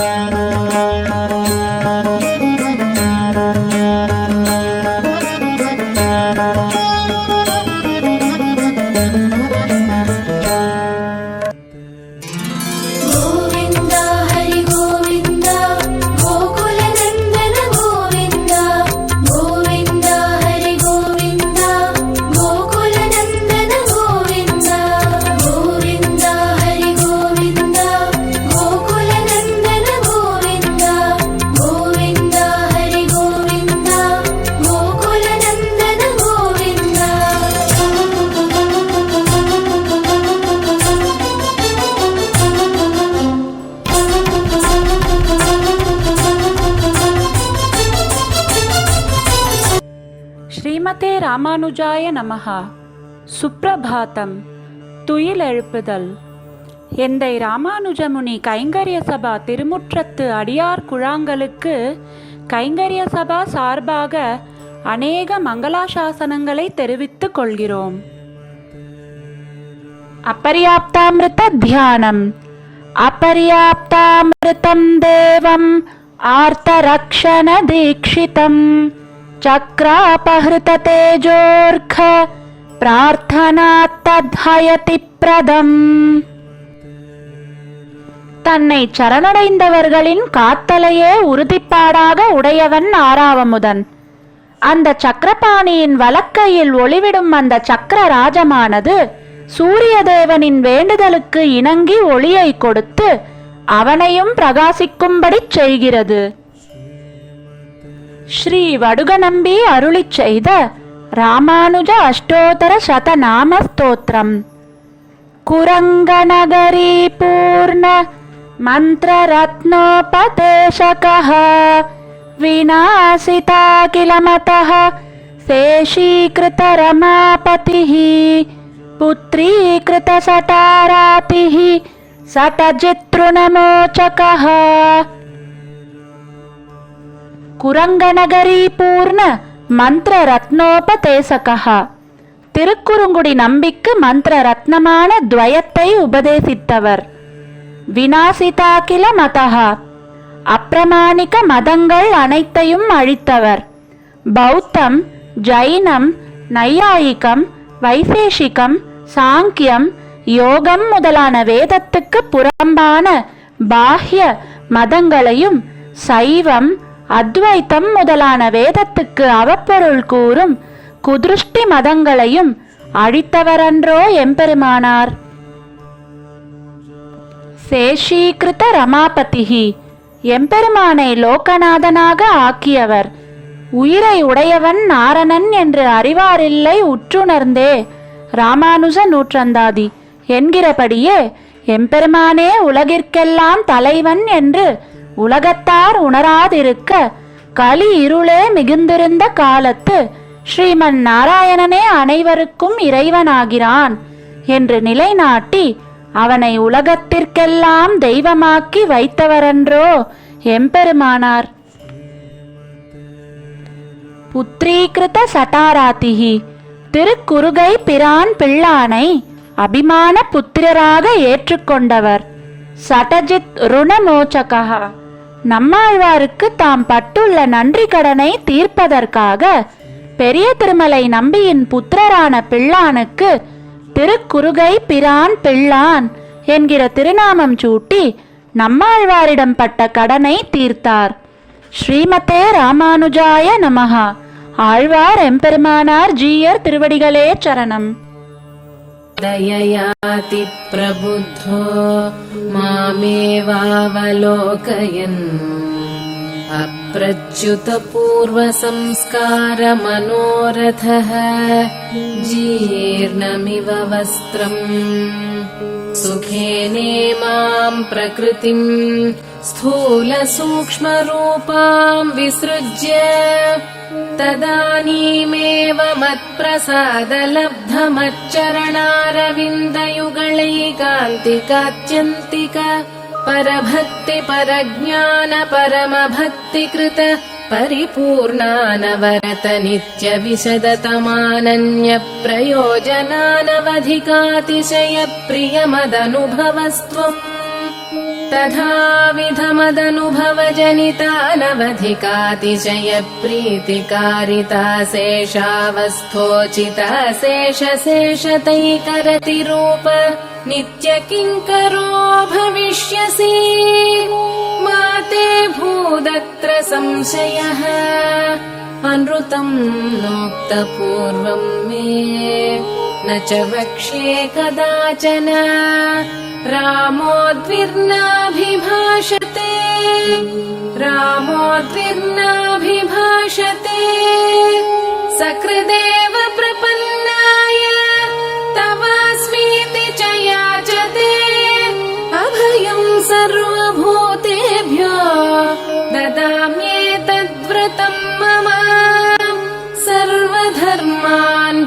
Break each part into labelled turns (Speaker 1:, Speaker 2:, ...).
Speaker 1: Thank you.
Speaker 2: ஸ்ரீமதே ராமானுஜாய நமஹா. சுப்ரபாதம் துயில் எழுப்புதல். எந்தை ராமானுஜமுனி கைங்கரிய சபா திருமுற்றத்து அடியார் குழாங்களுக்கு கைங்கரிய சபா சார்பாக அநேக மங்களாசாசனங்களை தெரிவித்துக் கொள்கிறோம். அபரியாப்தாமிருத தியானம் அபர்யாப்தாமிருதம் தேவம் ஆர்த்தரக்ஷண தீக்ஷிதம் சக்ராபஹிருத தேஜோர்க பிரார்த்தனாத்தத்ஹயதி பிரதம் தன்னை சரணடைந்தவர்களின் காத்தலையே உறுதிப்பாடாக உடையவன் ஆறாவமுதன். அந்த சக்கரபாணியின் வலக்கையில் ஒளிவிடும் அந்த சக்கர ராஜமானது சூரிய தேவனின் வேண்டுதலுக்கு இணங்கி ஒளியை கொடுத்து அவனையும் பிரகாசிக்கும்படிச் செய்கிறது. ஸ்ரீ வடுகநம்பி அருளிச் செய்த ராமானுஜ அஷ்டோத்தர சதநாம ஸ்தோத்திரம் குரங்கநகரி பூர்ண मन्त्ररत्नोपदेशकः विनाशिता किल मतः शेषीकृतरमापतिः पुत्रीकृतसटारातिः सटजितृणमोचकः குரங்கநகரி பூர்ண மந்திர ரத்னோபதேசகா திருக்குறுங்குடி நம்பிக்கு மந்திர ரத்னமான துவயத்தை உபதேசித்தவர். வினாசிதாகில மதஹா அப்பிரமாணிக மதங்கள் அனைத்தையும் அழித்தவர். பௌத்தம் ஜைனம் நையாயிகம் வைசேஷிகம் சாங்கியம் யோகம் முதலான வேதத்துக்கு புறம்பான பாஹ்ய மதங்களையும் சைவம் அத்வைத்தம் முதலான வேதத்துக்கு அவப்பொருள் கூறும் குதிருஷ்டி மதங்களையும் அழித்தவரன்றோ எம்பெருமானார். சேஷீகிருத ரமாபதிஹி எம்பெருமானை லோகநாதனாக ஆக்கியவர் உயிரை உடையவன் நாரணன் என்று அறிவாரில்லை உற்றுணர்ந்தே ராமானுஜ நூற்றந்தாதி என்கிறபடியே எம்பெருமானே உலகிற்கெல்லாம் தலைவன் என்று உலகத்தார் உணராதிருக்க களி இருளே மிகுந்திருந்த காலத்து ஸ்ரீமன் நாராயணனே அனைவருக்கும் இறைவனாகிறான் என்று நிலைநாட்டி அவனை உலகத்திற்கெல்லாம் தெய்வமாக்கி வைத்தவரன்றோ எம்பெருமானார். புத்திரீகிருத சட்டாராத்திகி திருக்குறுகை பிரான் பிள்ளானை அபிமான புத்திரராக ஏற்றுக்கொண்டவர் சடஜித் ருணமோச்சகா. நம்மாழ்வாருக்கு தாம் பட்டுள்ள நன்றி கடனை தீர்ப்பதற்காக பெரிய திருமலை நம்பியின் புத்திரரான பிள்ளானுக்கு திருக்குறுகை பிரான் பிள்ளான் என்கிற திருநாமம் சூட்டி நம்மாழ்வாரிடம் பட்ட கடனை தீர்த்தார். ஸ்ரீமதே ராமானுஜாய நமஹா. ஆழ்வார் எம்பெருமானார் ஜீயர் திருவடிகளே சரணம்.
Speaker 3: दययाति प्रबुद्धो मामेवावलोकयन्। अप्रच्युतपूर्वसंस्कारमनोरथः जीर्णमिव वस्त्रम्। सुखेनेमाम् प्रकृतिम् स्थूलसूक्ष्मरूपाम् विसृज्य तदानीमेव मत्प्रसादलब्धमच्चरणारविन्दयुगणैकान्तिकात्यन्तिक परभक्तिपरज्ञानपरमभक्तिकृत परिपूर्णानवरत नित्यविशदतमानन्यप्रयोजनानवधिकातिशयप्रियमदनुभवस्त्वम् तथाविधमदनुभवजनितानवधिकातिशयप्रीतिकारिता शेषावस्थोचिता शेषशेषतैकरतिरूप नित्यकिङ्करो भविष्यसि? मा ते भूदत्र संशयः। अनृतम् नोक्तपूर्वम् मे न च वक्ष्ये कदाचन। रामोद्विर्नाभिभाषते। रामोद्विर्नाभिभाषते। सकृदेव प्रपन्नाय। तवास्मीति च याचते। अभयम् सर्वभूतेभ्यो। ददाम्येतद्व्रतम् मम। सर्वधर्मान्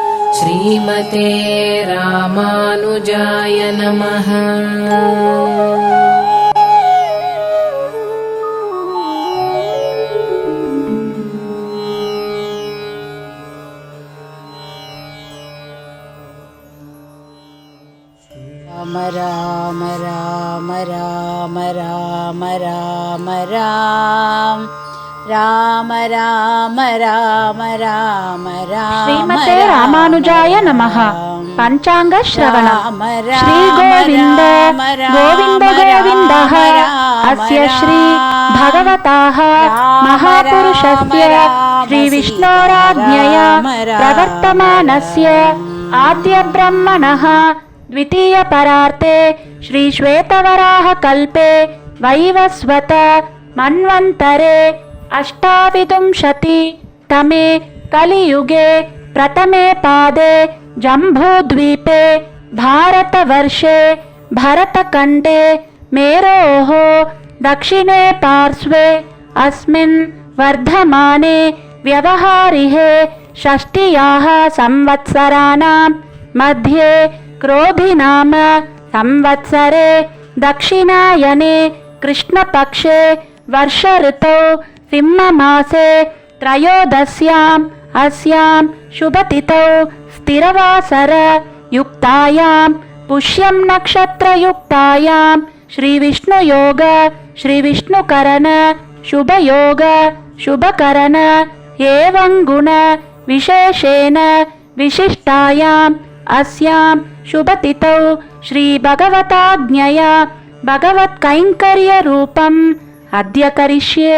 Speaker 3: श्रीमते रामानुजाय नमः।
Speaker 4: राम राम राम राम राम राम राम राम राम राम
Speaker 2: श्रीमते रामानुजाय नमः पञ्चाङ्गश्रवणम् श्रीगोविन्द गोविन्द गोविन्दः अस्य श्री भगवताः महापुरुषस्य श्रीविष्णोराज्ञया प्रवर्तमानस्य आद्यब्रह्मणः द्वितीयपरार्ते श्रीश्वेतवराहकल्पे वैवस्वत मन्वन्तरे अष्टाविंशति तमे कलियुगे प्रथमे पादे जम्बूद्वीपे भारतवर्षे भरतखण्डे मेरोः दक्षिणे पार्श्वे अस्मिन् वर्धमाने व्यवहारिहे षष्ट्याः संवत्सराणां मध्ये क्रोधिनाम संवत्सरे दक्षिणायने कृष्णपक्षे वर्षऋतौ सिंहमासे त्रयोदश्याम् अस्यां शुभतिथौ स्थिरवासर युक्तायां पुष्यं नक्षत्रयुक्तायां श्रीविष्णुयोग श्रीविष्णुकरण शुभयोग शुभकरण एवं गुण विशेषेण विशिष्टायाम् अस्यां शुभतिथौ श्रीभगवताज्ञया भगवत्कैङ्कर्यरूपम् अद्य करिष्ये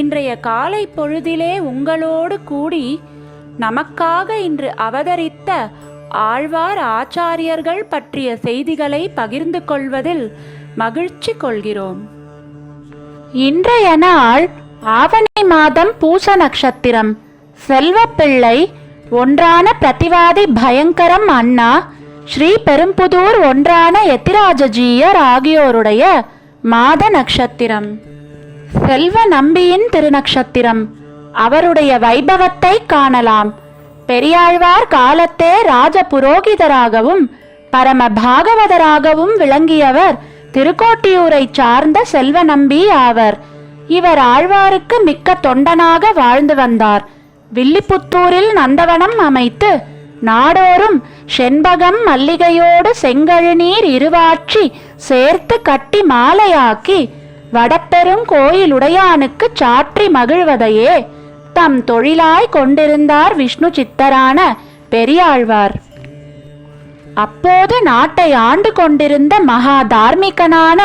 Speaker 2: இன்றைய காலை பொழுதிலே உங்களோடு கூடி நமக்காக இன்று அவதரித்த ஆழ்வார் ஆச்சாரியர்கள் பற்றிய செய்திகளை பகிர்ந்து கொள்வதில் மகிழ்ச்சி கொள்கிறோம். இன்றைய நாள் ஆவணி மாதம் பூச நட்சத்திரம். செல்வப்பிள்ளை ஒன்றான பிரதிவாதி பயங்கரம் அண்ணா ஸ்ரீ பெரும்புதூர் ஒன்றான எத்திராஜஜீயர் ஆகியோருடைய மாத நட்சத்திரம். செல்வ நம்பியின் திருநக்ஷத்திரம். அவருடைய வைபவத்தை காணலாம். பெரியாழ்வார் காலத்தே ராஜ புரோகிதராகவும் பரம பாகவதராகவும் விளங்கியவர் திருக்கோட்டியூரை சார்ந்த செல்வ நம்பி ஆவர். இவர் ஆழ்வாருக்கு மிக்க தொண்டனாக வாழ்ந்து வந்தார். வில்லிபுத்தூரில் நந்தவனம் அமைத்து நாடோறும் செண்பகம் மல்லிகையோடு செங்கழுநீர் இருவாற்றி சேர்த்து கட்டி மாலையாக்கி வடப்பெரும் கோயிலுடையானுக்கு சாற்றி மகிழ்வதையே தம் தொழிலாய் கொண்டிருந்தார் விஷ்ணு சித்தரான பெரியாழ்வார். அப்போது நாட்டை ஆண்டு கொண்டிருந்த மகா தார்மிகனான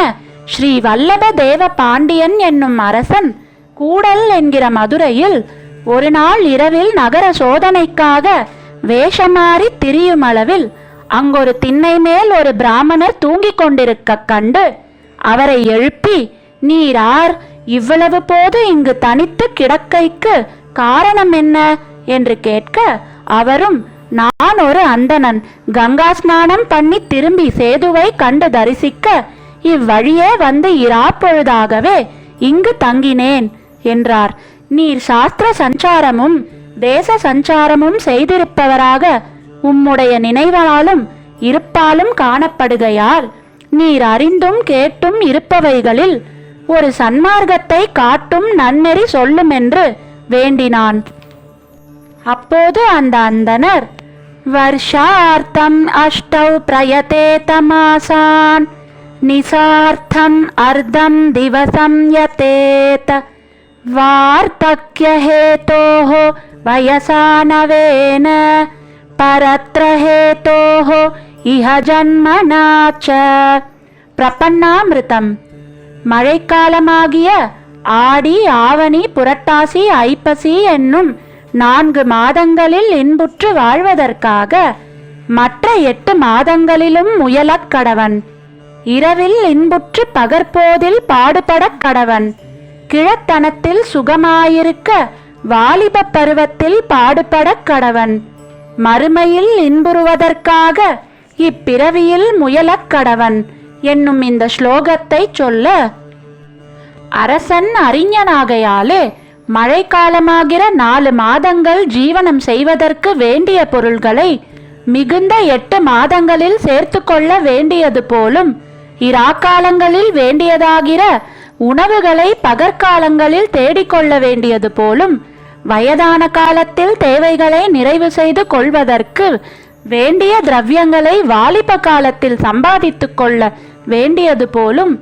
Speaker 2: ஸ்ரீ வல்லப தேவ பாண்டியன் என்னும் அரசன் கூடல் என்கிற மதுரையில் ஒரு நாள் இரவில் நகர சோதனைக்காக வேஷமாறி திரியும் அளவில் அங்கொரு திண்ணை மேல் ஒரு பிராமணர் தூங்கிக் கொண்டிருக்க கண்டு அவரை எழுப்பி நீரார் இவ்வளவு போது இங்கு தனித்து கிடக்கைக்கு காரணம் என்ன? என்று கேட்க அவரும் நான் ஒரு அந்தணன். கங்கா ஸ்நானம் பண்ணி திரும்பி சேதுவை கண்டு தரிசிக்க இவ்வழியே வந்து இராப்பொழுதாகவே இங்கு தங்கினேன் என்றார். நீர் சாஸ்திர சஞ்சாரமும் தேச சஞ்சாரமும் செய்திருப்பவராக உம்முடைய நினைவாலும் இருப்பாலும் காணப்படுகையால் நீர் அறிந்தும் கேட்டும் இருப்பவைகளில் ஒரு சன்மார்க்கத்தை காட்டும் நன்னெறி சொல்லுமென்று வேண்டினான். அப்போது அந்த அந்தனர் வருஷார்த்தம் அஷ்டௌ பிரயதே தமாசான் நிசார்த்தம் அர்த்தம் திவசம் யதேத வார்த்தக்யஹேதோः வயசானவேன நவேன பரத்ரஹேதோः இஹ ஜன்மனாச்ச பிரபன்னாமிருதம் மழைக்காலமாகிய ஆடி ஆவணி புரட்டாசி ஐப்பசி என்னும் நான்கு மாதங்களில் இன்புற்று வாழ்வதற்காக மற்ற எட்டு மாதங்களிலும் முயலக் கடவன். இரவில் இன்புற்று பகற்போதில் பாடுபடக் கடவன். கிழத்தனத்தில் சுகமாயிருக்க வாலிப பருவத்தில் பாடுபடக் கடவன். மறுமையில் இன்புறுவதற்காக இப்பிறவியில் முயலக் கடவன். என்னும் இந்த ஸ்லோகத்தை சொல்ல அரசன் அறிஞனாகையாலே மழைக்காலமாகிற நாலு மாதங்கள் ஜீவனம் செய்வதற்கு வேண்டிய பொருள்களை மிகுந்த எட்டு மாதங்களில் சேர்த்து கொள்ள வேண்டியது போலும் இராக்காலங்களில் வேண்டியதாகிற உணவுகளை பகற்காலங்களில் தேடிக்கொள்ள வேண்டியது போலும் வயதான காலத்தில் தேவைகளை நிறைவு செய்து கொள்வதற்கு வேண்டிய திரவியங்களை வாலிப காலத்தில் சம்பாதித்து கொள்ள வேண்டியது போலும்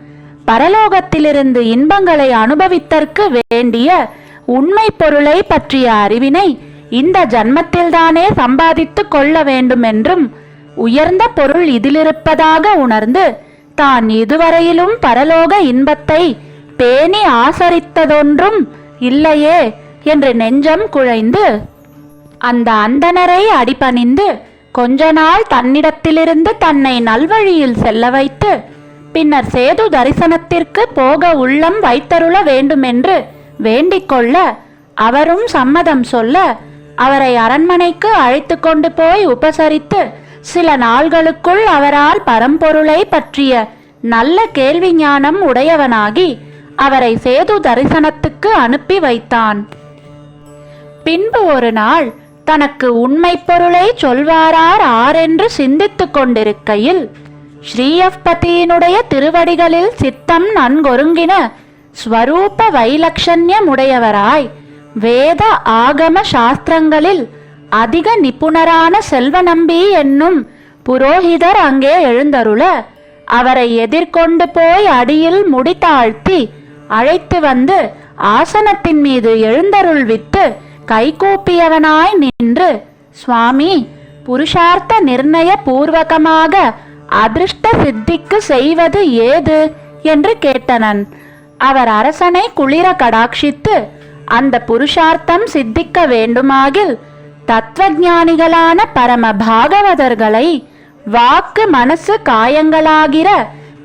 Speaker 2: பரலோகத்திலிருந்து இன்பங்களை அனுபவித்தற்கு வேண்டிய உண்மை பொருளை பற்றிய அறிவினை இந்த ஜன்மத்தில்தானே சம்பாதித்து கொள்ள வேண்டுமென்றும் உயர்ந்த பொருள் இதிலிருப்பதாக உணர்ந்து தான் இதுவரையிலும் பரலோக இன்பத்தை பேணி ஆசரித்ததொன்றும் இல்லையே என்று நெஞ்சம் குழைந்து அந்த அந்தணரை அடிபணிந்து கொஞ்ச நாள் தன்னிடத்திலிருந்து தன்னை நல்வழியில் செல்ல வைத்து பின்னர் சேது தரிசனத்திற்கு போக உள்ளம் வைத்தருள வேண்டுமென்று வேண்டிக்கொள்ள அவரும் சம்மதம் சொல்ல அவரை அரண்மனைக்கு அழைத்து கொண்டு போய் உபசரித்து சில நாள்களுக்குள் அவரால் பரம்பொருளை பற்றிய நல்ல கேள்வி ஞானம் உடையவனாகி அவரை சேது தரிசனத்துக்கு அனுப்பி வைத்தான். பின்பு ஒரு நாள் தனக்கு உண்மை பொருளை சொல்வாரார் ஆரென்று சிந்தித்துக் கொண்டிருக்கையில் ஸ்ரீயப்பதியினுடைய திருவடிகளில் சித்தம் நன்கொருங்கின ஸ்வரூப வைலட்சண்யமுடையவராய் வேத ஆகம சாஸ்திரங்களில் அதிக நிபுணரான செல்வநம்பி என்னும் புரோகிதர் அங்கே எழுந்தருள அவரை எதிர்கொண்டு போய் அடியில் முடித்தாழ்த்தி அழைத்து வந்து ஆசனத்தின் மீது எழுந்தருள்வித்து கைகூப்பியவனாய் நின்று சுவாமி புருஷார்த்த நிர்ணய பூர்வகமாக அதிர்ஷ்ட சித்திக்கு செய்வது ஏது? என்று கேட்டனன். அவர் அரசனை குளிர கடாட்சித்து அந்த புருஷார்த்தம் சித்திக்க வேண்டுமாகில் தத்துவஞானிகளான பரம பாகவதர்களை வாக்கு மனசு காயங்களாகிற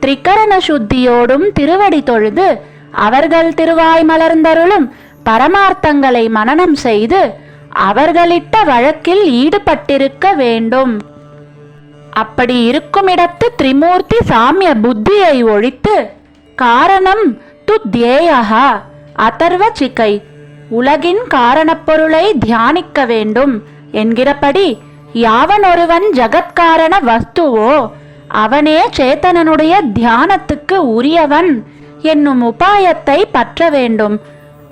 Speaker 2: திரிகரண சுத்தியோடும் திருவடி தொழுது அவர்கள் திருவாய் மலர்ந்தருளும் பரமார்த்தங்களை மனனம் செய்து அவர்களிட்ட வழக்கில் ஈடுபட்டிருக்க வேண்டும். அப்படி இருக்குமிடத்து திரிமூர்த்தி சாமிய புத்தியை ஒழித்து காரணம் து அதர்வ சிக்கை உலகின் காரணப் பொருளை தியானிக்க வேண்டும் என்கிறபடி யாவனொருவன் ஜகத்காரண வஸ்துவோ அவனே சேத்தனனுடைய தியானத்துக்கு உரியவன் என்னும் உபாயத்தை பற்ற வேண்டும்.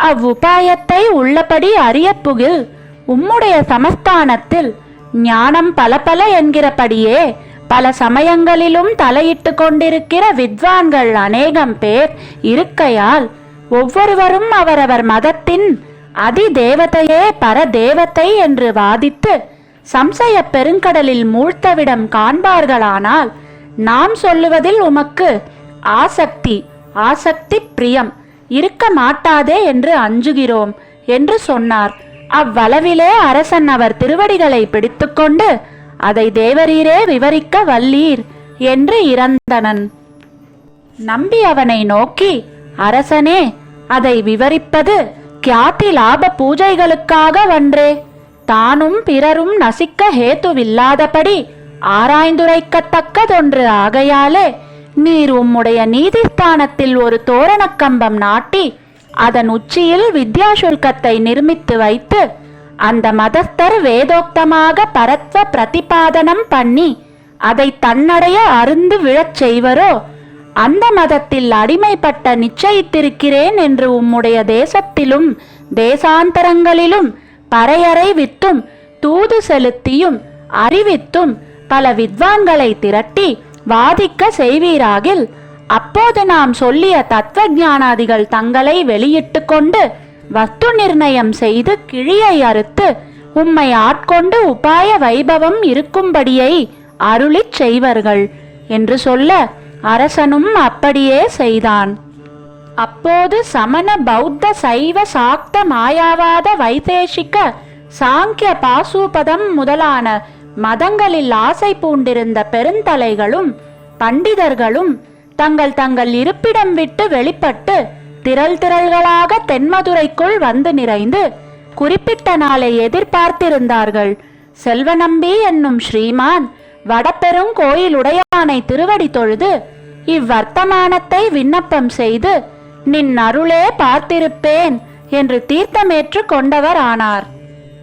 Speaker 2: அவ்வுபாயத்தை உள்ளபடி அறியப்புகில் உம்முடைய சமஸ்தானத்தில் ஞானம் பல பல என்கிறபடியே பல சமயங்களிலும் தலையிட்டு கொண்டிருக்கிற வித்வான்கள் அநேகம் பேர் இருக்கையால் ஒவ்வொருவரும் அவரவர் மதத்தின் அதி தேவதையே பரதேவத்தை என்று வாதித்து சம்சய பெருங்கடலில் மூழ்த்தவிடம் காண்பார்களானால் நாம் சொல்லுவதில் உமக்கு ஆசக்தி ஆசக்தி பிரியம். இருக்க மாட்டாதே என்று அஞ்சுகிறோம் என்று சொன்னார். அவ்வளவிலே அரசன் அவர் திருவடிகளை பிடித்துக்கொண்டு அதை தேவரீரே விவரிக்க வல்லீர் என்று இறந்தனன். நம்பி அவனை நோக்கி அரசனே அதை விவரிப்பது கியாதி லாப பூஜைகளுக்காக வன்றே. தானும் பிறரும் நசிக்க ஹேத்துவில்லாதபடி ஆராய்ந்துரைக்கத்தக்கதொன்று ஆகையாலே நீர் உம்முடைய நீதிஸ்தானத்தில் ஒரு தோரணக் கம்பம் நாட்டி அதன் உச்சியில் வித்யாசுல்கத்தை நிர்மித்து வைத்து அந்த மதஸ்தர் வேதோக்தமாக பரத்வ பிரதிபாதனம் பண்ணி அதை தன்னடைய அருந்து விழச் செய்வரோ அந்த மதத்தில் அடிமைப்பட்ட நிச்சயித்திருக்கிறேன் என்று உம்முடைய தேசத்திலும் தேசாந்தரங்களிலும் பறையறை வித்தும் தூது செலுத்தியும் அறிவித்தும் பல வித்வான்களை திரட்டி வாதிக்க செய்வீராகில் அப்போது நாம் சொல்லிய தத்துவ ஞானாதிகள் தங்களை வெளியிட்டு கொண்டு வஸ்து நிர்ணயம் செய்து கிழியை அறுத்து உம்மை ஆட்கொண்டு உபாய வைபவம் இருக்கும்படியை அருளிச் செய்வர்கள் என்று சொல்ல அரசனும் அப்படியே செய்தான். அப்போது சமண பௌத்த சைவ சாக்த மாயாவாத வைதேசிக்க சாங்கிய பாசுபதம் முதலான மதங்களில் ஆசை பூண்டிருந்த பெருந்தலைகளும் பண்டிதர்களும் தங்கள் தங்கள் இருப்பிடம் விட்டு வெளிப்பட்டு திரள் திரள்களாக தென்மதுரைக்குள் வந்து நிறைந்து குறிப்பிட்ட நாளை எதிர்பார்த்திருந்தார்கள். செல்வநம்பி என்னும் ஸ்ரீமான் வடபெரும் கோயிலுடையானை திருவடி தொழுது இவ்வர்த்தமானத்தை விண்ணப்பம் செய்து நின் அருளே பார்த்திருப்பேன் என்று தீர்த்தமேற்று கொண்டவர் ஆனார்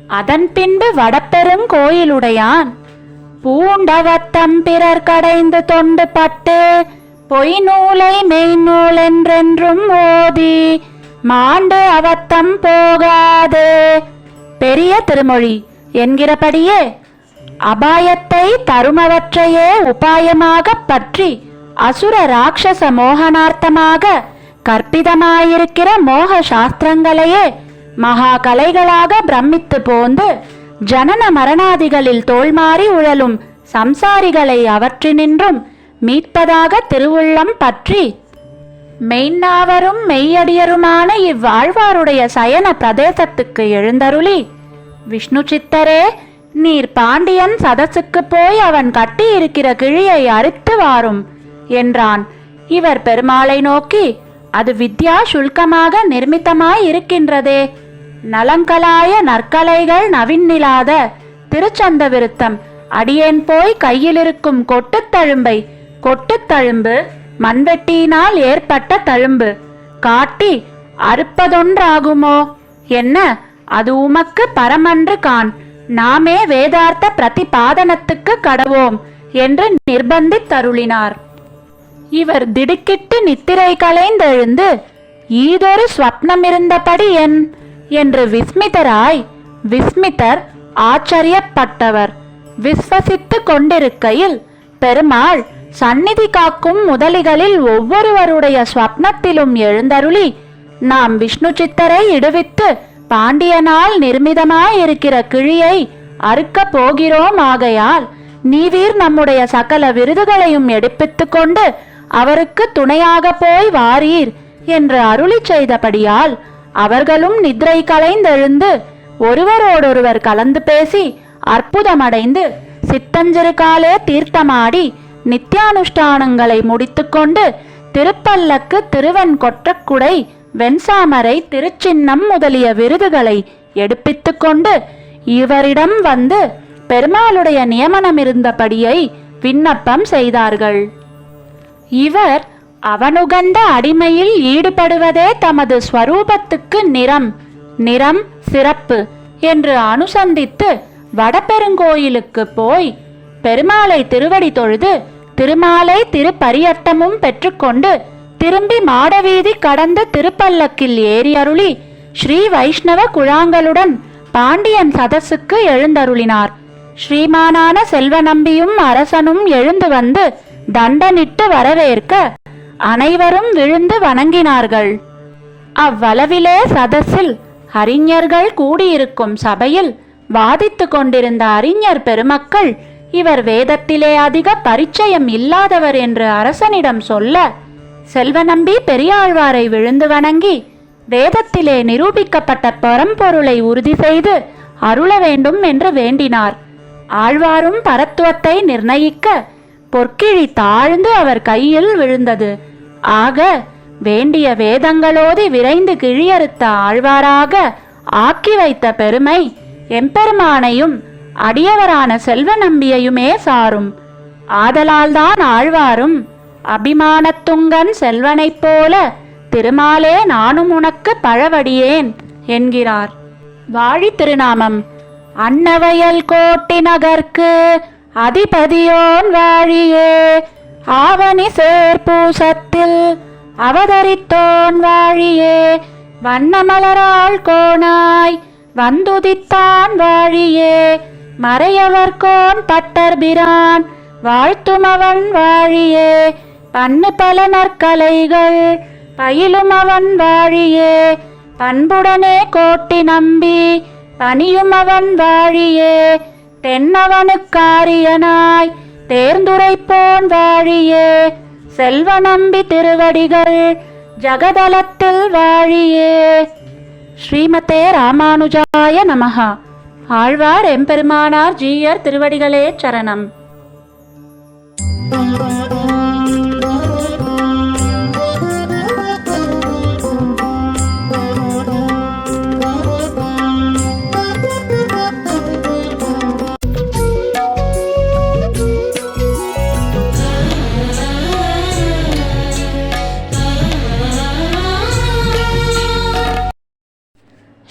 Speaker 2: அதன் பின்பு வடப்பெரும் கோயிலுடையான். பூண்டவத்தம் பிறர் கடைந்து தொண்டு பட்டு பொய் நூலை மெய்நூல் என்றென்றும் ஓதி மாண்டு அவத்தம் போகாதே. பெரிய திருமொழி என்கிறபடியே அபாயத்தை தருமவற்றையே உபாயமாகப் பற்றி அசுர ராட்சச மோகனார்த்தமாக கற்பிதமாயிருக்கிற மோக சாஸ்திரங்களையே மகா கலைகளாக பிரமித்து போந்து ஜனன மரணாதிகளில் தோல்மாறி உழலும் சம்சாரிகளை அவற்றினின்றும் மீட்பதாக திருவுள்ளம் பற்றி மெய்நாவரும் மெய்யடியருமான இவ்வாழ்வாருடைய சயன பிரதேசத்துக்கு எழுந்தருளி விஷ்ணு சித்தரே நீர் பாண்டியன் சதசுக்கு போய் அவன் கட்டியிருக்கிற கிழியை அறுத்து வாரும் என்றான். இவர் பெருமாளை நோக்கி அது வித்யா சுல்கமாக நிர்மித்தமாய் இருக்கின்றதே நலங்கலாய நற்கலைகள் நவின்னிலாத திருச்சந்த விருத்தம் அடியேன் போய் கையிலிருக்கும் கொட்டுத்தழும்பை கொட்டுத்தழும்பு மண்வெட்டியினால் ஏற்பட்ட தழும்பு. காட்டி அறுப்பதொன்றாகுமோ? என்ன? அது உமக்கு பரமன்று கான் நாமே வேதார்த்த பிரதிபாதனத்துக்கு கடவோம் என்று நிர்பந்தித்தருளினார் இவர் திடுக்கிட்டு நித்திரை கலைந்தெழுந்து ஈதொரு ஸ்வப்னமிருந்தபடி என் என்று விஸ்மிதராய் விஸ்மிதர் ஆச்சரியப்பட்டவர். விஸ்வசித்து கொண்டிருக்கையில் பெருமாள் சந்நிதி காக்கும் முதலிகளில் ஒவ்வொருவருடைய ஸ்வப்னத்திலும் எழுந்தருளி நாம் விஷ்ணு சித்தரை இடுவித்து பாண்டியனால் நிர்மிதமாயிருக்கிற கிழியை அறுக்கப் போகிறோம் ஆகையால் நீவீர் நம்முடைய சகல விருதுகளையும் எடுப்பித்து கொண்டு அவருக்கு துணையாக போய் வாரீர் என்று அருளி செய்தபடியால் அவர்களும் நித்ரை கலைந்தெழுந்து ஒருவரோடொருவர் கலந்து பேசி அற்புதமடைந்து சித்தஞ்சிறுகாலே தீர்த்தமாடி நித்தியானுஷ்டானங்களை முடித்துக்கொண்டு திருப்பல்லக்கு திருவன் கொற்றக்குடை வெண்சாமரை திருச்சின்னம் முதலிய விருதுகளை எடுப்பித்துக்கொண்டு இவரிடம் வந்து பெருமாளுடைய நியமனமிருந்தபடியை விண்ணப்பம் செய்தார்கள். இவர் அவனுகந்த அடிமையில் ஈடுபடுவதே தமது ஸ்வரூபத்துக்கு நிறம் நிறம் சிறப்பு என்று அனுசந்தித்து வடபெருங்கோயிலுக்கு போய் பெருமாளை திருவடி தொழுது திருமாலை திருப்பரியட்டமும் பெற்றுக்கொண்டு திரும்பி மாடவீதி கடந்து திருப்பல்லக்கில் ஏறி அருளி ஸ்ரீ வைஷ்ணவ குழாங்களுடன் பாண்டியன் சதசுக்கு எழுந்தருளினார். ஸ்ரீமானான செல்வநம்பியும் அரசனும் எழுந்து வந்து தண்டனிட்டு வரவேற்க அனைவரும் விழுந்து வணங்கினார்கள். அவ்வளவிலே சதஸில் அறிஞர்கள் கூடியிருக்கும் சபையில் வாதித்து கொண்டிருந்த அறிஞர் பெருமக்கள் இவர் வேதத்திலே அதிக பரிச்சயம் இல்லாதவர் என்று அரசனிடம் சொல்ல செல்வநம்பி பெரியாழ்வாரை விழுந்து வணங்கி வேதத்திலே நிரூபிக்கப்பட்ட பரம்பொருளை உறுதி செய்து அருள வேண்டும் என்று வேண்டினார். ஆழ்வாரும் பரத்துவத்தை நிர்ணயிக்க பொற்கிழி தாழ்ந்து அவர் கையில் விழுந்தது. ஆக வேண்டிய வேதங்களோதி விரைந்து கிழியறுத்த ஆழ்வாராக ஆக்கி வைத்த பெருமை எம்பெருமானையும் அடியவரான செல்வ நம்பியையுமே சாரும். ஆதலால்தான் ஆழ்வாரும் அபிமானத்துங்கன் செல்வனைப் போல திருமாலே நானும் உனக்கு பழவடியேன் என்கிறார். வாழி திருநாமம். அன்னவயல் கோட்டி நகர்க்கு அதிபதியோன் வாழியே ஆவணி சேர்பூசத்தில் அவதரித்தோன் வாழியே வண்ணமலராள் கோணாய் வந்துதித்தான் வாழியே மறையவர் கோன் பட்டர்பிரான் வாழ்த்துமவன் வாழியே பன்னு பல நற்கலைகள் பயிலும் அவன் வாழியே பண்புடனே கோட்டி நம்பி பணியும் அவன் வாழியே தென்னவனுக்காரியனாய் தேர்ந்துரைப்போன் வாழியே. செல்வ நம்பி திருவடிகள் ஜகதலத்தில் வாழியே. ஸ்ரீமதே ராமானுஜாய நமஹா. ஆழ்வார் எம்பெருமானார் ஜீயர் திருவடிகளே சரணம்.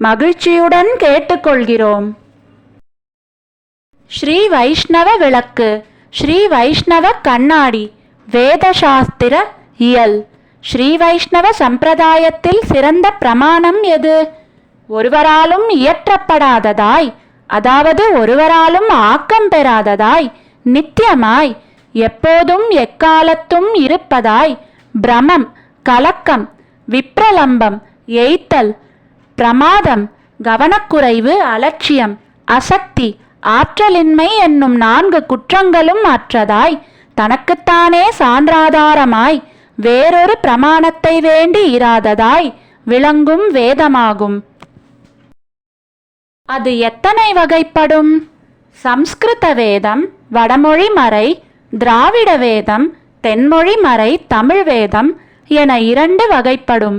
Speaker 2: மகிழ்ச்சியுடன் கேட்டுக்கொள்கிறோம். ஸ்ரீ வைஷ்ணவ விளக்கு ஸ்ரீ வைஷ்ணவ கண்ணாடி வேதசாஸ்திர இயல். ஸ்ரீ வைஷ்ணவ சம்பிரதாயத்தில் சிறந்த பிரமாணம் எது? ஒருவராலும் இயற்றப்படாததாய் அதாவது ஒருவராலும் ஆக்கம் பெறாததாய் நித்தியமாய் எப்போதும் எக்காலத்தும் இருப்பதாய் பிரமம் கலக்கம் விப்ரலம்பம் எய்த்தல் பிரமாதம் கவனக்குறைவு அலட்சியம் அசக்தி ஆற்றலின்மை என்னும் நான்கு குற்றங்களும் அற்றதாய் தனக்குத்தானே சான்றாதாரமாய் வேறொரு பிரமாணத்தை வேண்டி இராததாய் விளங்கும் வேதமாகும். அது எத்தனை வகைப்படும்? சம்ஸ்கிருத வேதம் வடமொழி மறை திராவிட வேதம் தென்மொழி மறை தமிழ் வேதம் என இரண்டு வகைப்படும்.